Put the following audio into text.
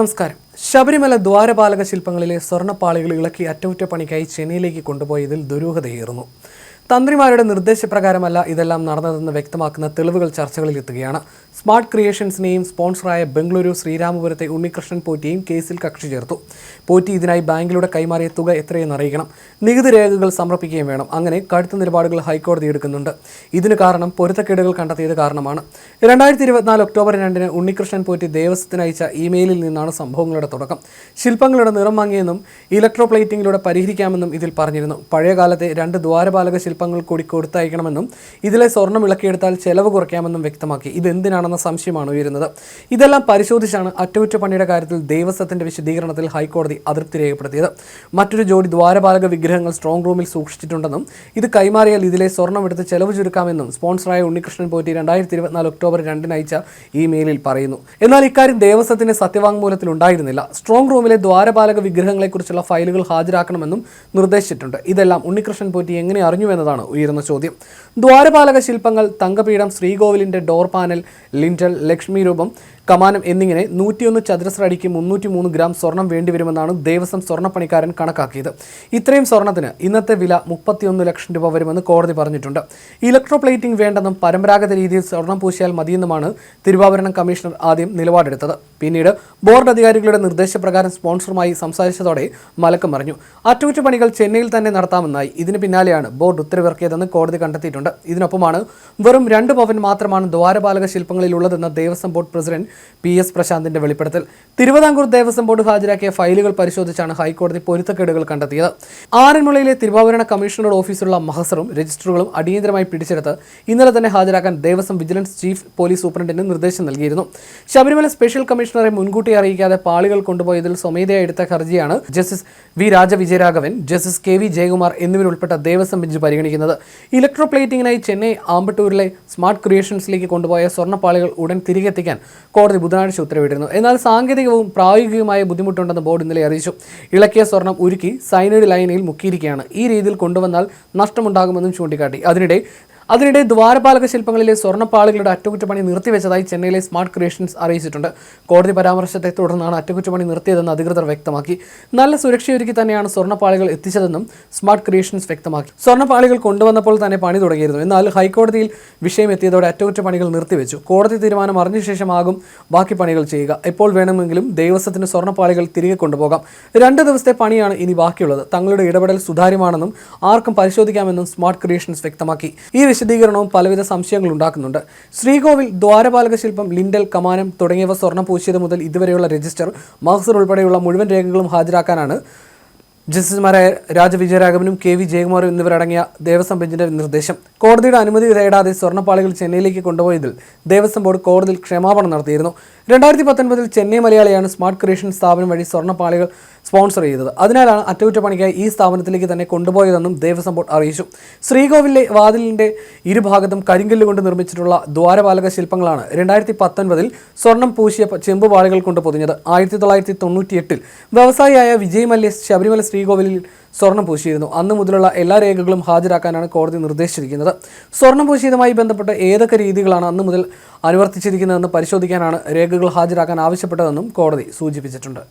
നമസ്കാരം. ശബരിമല ദ്വാരപാലക ശില്പങ്ങളിലെ സ്വർണപ്പാളികൾ ഇളക്കി അറ്റകുറ്റപ്പണിക്കായി ചെന്നൈയിലേക്ക് കൊണ്ടുപോയതിൽ ദുരൂഹതയേറുന്നു. തന്ത്രിമാരുടെ നിർദ്ദേശപ്രകാരമല്ല ഇതെല്ലാം നടന്നതെന്ന് വ്യക്തമാക്കുന്ന തെളിവുകൾ ചർച്ചകളിൽ എത്തുകയാണ്. സ്മാർട്ട് ക്രിയേഷൻസിനെയും സ്പോൺസറായ ബംഗളൂരു ശ്രീരാമപുരത്തെ ഉണ്ണികൃഷ്ണൻ പോറ്റിയും കേസിൽ കക്ഷി ചേർത്തു. പോറ്റി ഇതിനായി ബാങ്കിലൂടെ കൈമാറിയ തുക എത്രയെന്ന് അറിയിക്കണം. നികുതി രേഖകൾ സമർപ്പിക്കുകയും വേണം. അങ്ങനെ കടുത്ത നിലപാടുകൾ ഹൈക്കോടതി എടുക്കുന്നുണ്ട്. ഇതിന് കാരണം പൊരുത്തക്കേടുകൾ കണ്ടെത്തിയത് കാരണമാണ്. രണ്ടായിരത്തി ഇരുപത്തിനാല് ഒക്ടോബർ രണ്ടിന് ഉണ്ണികൃഷ്ണൻ പോറ്റി ദേവസ്വത്തിന് അയച്ച ഇമെയിലിൽ നിന്നാണ് സംഭവങ്ങളുടെ തുടക്കം. ശില്പങ്ങളുടെ നിറം വാങ്ങിയെന്നും ഇലക്ട്രോപ്ലേറ്റിംഗിലൂടെ പരിഹരിക്കാമെന്നും ഇതിൽ പറഞ്ഞിരുന്നു. പഴയകാലത്തെ രണ്ട് ദ്വാരപാലക ശില്പങ്ങൾ കൂടി കൊടുത്തയക്കണമെന്നും ഇതിലെ സ്വർണം ഇളക്കിയെടുത്താൽ ചെലവ് കുറയ്ക്കാമെന്നും വ്യക്തമാക്കി. ഇതെന്തിനാണെന്ന സംശയമാണ് ഉയരുന്നത്. ഇതെല്ലാം പരിശോധിച്ചാണ് അറ്റകുറ്റപ്പണിയുടെ കാര്യത്തിൽ ദേവസ്വത്തിന്റെ വിശദീകരണത്തിൽ ഹൈക്കോടതി അതൃപ്തി രേഖപ്പെടുത്തിയത്. മറ്റൊരു ജോഡി ദ്വാരപാലക വിഗ്രഹങ്ങൾ സ്ട്രോങ് റൂമിൽ സൂക്ഷിച്ചിട്ടുണ്ടെന്നും ഇത് കൈമാറിയാൽ ഇതിലെ സ്വർണം എടുത്ത് ചെലവ് ചുരുക്കാമെന്നും സ്പോൺസറായ ഉണ്ണികൃഷ്ണൻ പോറ്റി രണ്ടായിരത്തി ഇരുപത്തിനാല് ഒക്ടോബർ രണ്ടിന് അയച്ച ഇമെയിലിൽ പറയുന്നു. എന്നാൽ ഇക്കാര്യം ദേവസ്വത്തിന്റെ സത്യവാങ്മൂലത്തിൽ ഉണ്ടായിരുന്നില്ല. സ്ട്രോങ് റൂമിലെ ദ്വാരപാലക വിഗ്രഹങ്ങളെക്കുറിച്ചുള്ള ഫയലുകൾ ഹാജരാക്കണമെന്നും നിർദ്ദേശിച്ചിട്ടുണ്ട്. ഇതെല്ലാം ഉണ്ണികൃഷ്ണൻ പോറ്റി എങ്ങനെ അറിഞ്ഞുവെന്നതാണ് ഉയരുന്ന ചോദ്യം. ദ്വാരപാലക ശില്പങ്ങൾ തങ്കപീഠം ശ്രീകോവിലിന്റെ ഡോർ പാനൽ ലിന്റൽ ലക്ഷ്മി രൂപം കമാനം എന്നിങ്ങനെ നൂറ്റിയൊന്ന് ചതുരശ്ര അടിക്ക് മുന്നൂറ്റി മൂന്ന് ഗ്രാം സ്വർണം വേണ്ടിവരുമെന്നാണ് ദേവസ്വം സ്വർണപ്പണിക്കാരൻ കണക്കാക്കിയത്. ഇത്രയും സ്വർണത്തിന് ഇന്നത്തെ വില മുപ്പത്തിയൊന്ന് ലക്ഷം രൂപ വരുമെന്ന് കോടതി പറഞ്ഞിട്ടുണ്ട്. ഇലക്ട്രോപ്ലേറ്റിംഗ് വേണ്ടെന്നും പരമ്പരാഗത രീതിയിൽ സ്വർണം പൂശിയാൽ മതിയെന്നുമാണ് തിരുവാഭരണം കമ്മീഷണർ ആദ്യം നിലപാടെടുത്തത്. പിന്നീട് ബോർഡ് അധികാരികളുടെ നിർദ്ദേശപ്രകാരം സ്പോൺസറുമായി സംസാരിച്ചതോടെ മലക്കം പറഞ്ഞു അറ്റകുറ്റപ്പണികൾ ചെന്നൈയിൽ തന്നെ നടത്താമെന്നായി. ഇതിന് പിന്നാലെയാണ് ബോർഡ് ഉത്തരവിറക്കിയതെന്ന് കോടതി കണ്ടെത്തിയിട്ടുണ്ട്. ഇതിനൊപ്പമാണ് വെറും രണ്ട് പവൻ മാത്രമാണ് ദ്വാരപാലക ശില്പങ്ങളിലുള്ളതെന്ന് Devaswom board president P S പ്രശാന്തിന്റെ വെളിപ്പെടുത്തൽ. തിരുവിതാംകൂർ ദേവസ്വം ബോർഡ് ഹാജരാക്കിയ ഫയലുകൾ പരിശോധിച്ചാണ് ഹൈക്കോടതി പൊരുത്തക്കേടുകൾ കണ്ടെത്തിയത്. ആറന്മുളയിലെ തിരുവാഭരണ കമ്മീഷണറുടെ ഓഫീസിലുള്ള മഹസറും രജിസ്റ്ററുകളും അടിയന്തരമായി പിടിച്ചെടുത്ത് ഇന്നലെ തന്നെ ഹാജരാക്കാൻ ദേവസ്വം വിജിലൻസ് ചീഫ് പോലീസ് സൂപ്രണ്ടിന് നിർദ്ദേശം നൽകിയിരുന്നു. ശബരിമല സ്പെഷ്യൽ കമ്മീഷണറെ മുൻകൂട്ടി അറിയിക്കാതെ പാളികൾ കൊണ്ടുപോയതിൽ സ്വമേധയാ എടുത്ത ഹർജിയാണ് Justice V Rajavijayaraghavan Justice K V Jayakumar എന്നിവരുൾപ്പെട്ട Devaswom bench പരിഗണിക്കുന്നത്. ഇലക്ട്രോപ്ലേറ്റിംഗിനായി ചെന്നൈ ആമ്പട്ടൂരിലെ സ്മാർട്ട് ക്രിയേഷൻസിലേക്ക് കൊണ്ടുപോയ സ്വർണപ്പാളികൾ ഉടൻ തിരികെ എത്തിക്കാൻ കോടതി ബുധനാഴ്ച ഉത്തരവിട്ടിരുന്നു. എന്നാൽ സാങ്കേതികവും പ്രായോഗികവുമായ ബുദ്ധിമുട്ടുണ്ടെന്ന് ബോർഡ് ഇന്നലെ അറിയിച്ചു. ഇളക്കിയ സ്വർണം ഉരുക്കി സൈനൈഡ് ലൈനിൽ മുക്കിയിരിക്കുകയാണ്. ഈ രീതിയിൽ കൊണ്ടുവന്നാൽ നഷ്ടമുണ്ടാകുമെന്നും ചൂണ്ടിക്കാട്ടി. അതിനിടെ അതിനിടെ ദ്വാരപാലക ശില്പങ്ങളിലെ സ്വർണപ്പാളികളുടെ അറ്റകുറ്റപ്പണി നിർത്തിവെച്ചതായി ചെന്നൈയിലെ സ്മാർട്ട് ക്രിയേഷൻസ് അറിയിച്ചിട്ടുണ്ട്. കോടതി പരാമർശത്തെ തുടർന്നാണ് അറ്റകുറ്റപ്പണി നിർത്തിയതെന്ന് അധികൃതർ വ്യക്തമാക്കി. നല്ല സുരക്ഷയൊരുക്കി തന്നെയാണ് സ്വർണപ്പാളികൾ എത്തിച്ചതെന്നും സ്മാർട്ട് ക്രിയേഷൻസ് വ്യക്തമാക്കി. സ്വർണപ്പാളികൾ കൊണ്ടുവന്നപ്പോൾ തന്നെ പണി തുടങ്ങിയിരുന്നു. എന്നാൽ ഹൈക്കോടതിയിൽ വിഷയം എത്തിയതോടെ അറ്റകുറ്റപ്പണികൾ നിർത്തിവെച്ചു. കോടതി തീരുമാനം അറിഞ്ഞ ശേഷമാകും ബാക്കി പണികൾ ചെയ്യുക. എപ്പോൾ വേണമെങ്കിലും ദേവസ്വത്തിന് സ്വർണപ്പാളികൾ തിരികെ കൊണ്ടുപോകാം. രണ്ട് ദിവസത്തെ പണിയാണ് ഇനി ബാക്കിയുള്ളത്. തങ്ങളുടെ ഇടപെടൽ സുതാര്യമാണെന്നും ആർക്കും പരിശോധിക്കാമെന്നും സ്മാർട്ട് ക്രിയേഷൻസ് വ്യക്തമാക്കി. ഈ വിശദീകരണവും പലവിധ സംശയങ്ങൾ ഉണ്ടാക്കുന്നുണ്ട്. ശ്രീകോവിൽ ദ്വാരപാലക ശില്പം ലിൻഡൽ കമാനം തുടങ്ങിയവ സ്വർണം പൂശിയത് മുതൽ ഇതുവരെയുള്ള രജിസ്റ്റർ മഹസർ ഉൾപ്പെടെയുള്ള മുഴുവൻ രേഖകളും ഹാജരാക്കാനാണ് ജസ്റ്റിസുമാരായ രാജവിജയരാഘവനും കെ വി ജയകുമാറും എന്നിവരടങ്ങിയ ദേവസ്വം ബെഞ്ചിന്റെ നിർദ്ദേശം. കോടതിയുടെ അനുമതി തേടാതെ സ്വർണപ്പാളികൾ ചെന്നൈയിലേക്ക് കൊണ്ടുപോയതിൽ ദേവസ്വം ബോർഡ് കോടതിയിൽ ക്ഷമാപണം നടത്തിയിരുന്നു. രണ്ടായിരത്തി പത്തൊൻപതിൽ ചെന്നൈ മലയാളിയാണ് സ്മാർട്ട് ക്രിയേഷൻ സ്ഥാപനം വഴി സ്വർണപ്പാളികൾ സ്പോൺസർ ചെയ്തത്. അതിനാലാണ് അറ്റകുറ്റപ്പണിക്കായി ഈ സ്ഥാപനത്തിലേക്ക് തന്നെ കൊണ്ടുപോയതെന്നും ദേവസ്വം ബോർഡ് അറിയിച്ചു. ശ്രീകോവിലെ വാതിലിന്റെ ഇരുഭാഗത്തും കരിങ്കല്ല് കൊണ്ട് നിർമ്മിച്ചിട്ടുള്ള ദ്വാരപാലക ശില്പങ്ങളാണ് രണ്ടായിരത്തി പത്തൊൻപതിൽ സ്വർണം പൂശിയ ചെമ്പ് കൊണ്ട് പൊതിഞ്ഞത്. ആയിരത്തി തൊള്ളായിരത്തി തൊണ്ണൂറ്റിയെട്ടിൽ വ്യവസായിയായ വിജയ് മല്യ ശബരിമല ശ്രീകോവിലിൽ സ്വർണം പൂശിയിരുന്നു. അന്ന് മുതലുള്ള എല്ലാ രേഖകളും ഹാജരാക്കാനാണ് കോടതി നിർദ്ദേശിച്ചിരിക്കുന്നത്. സ്വർണം പൂശിയതുമായി ബന്ധപ്പെട്ട ഏതൊക്കെ രീതികളാണ് അന്ന് മുതൽ അനുവർത്തിച്ചിരിക്കുന്നതെന്ന് പരിശോധിക്കാനാണ് രേഖകൾ ഹാജരാക്കാൻ ആവശ്യപ്പെട്ടതെന്നും കോടതി സൂചിപ്പിച്ചിട്ടുണ്ട്.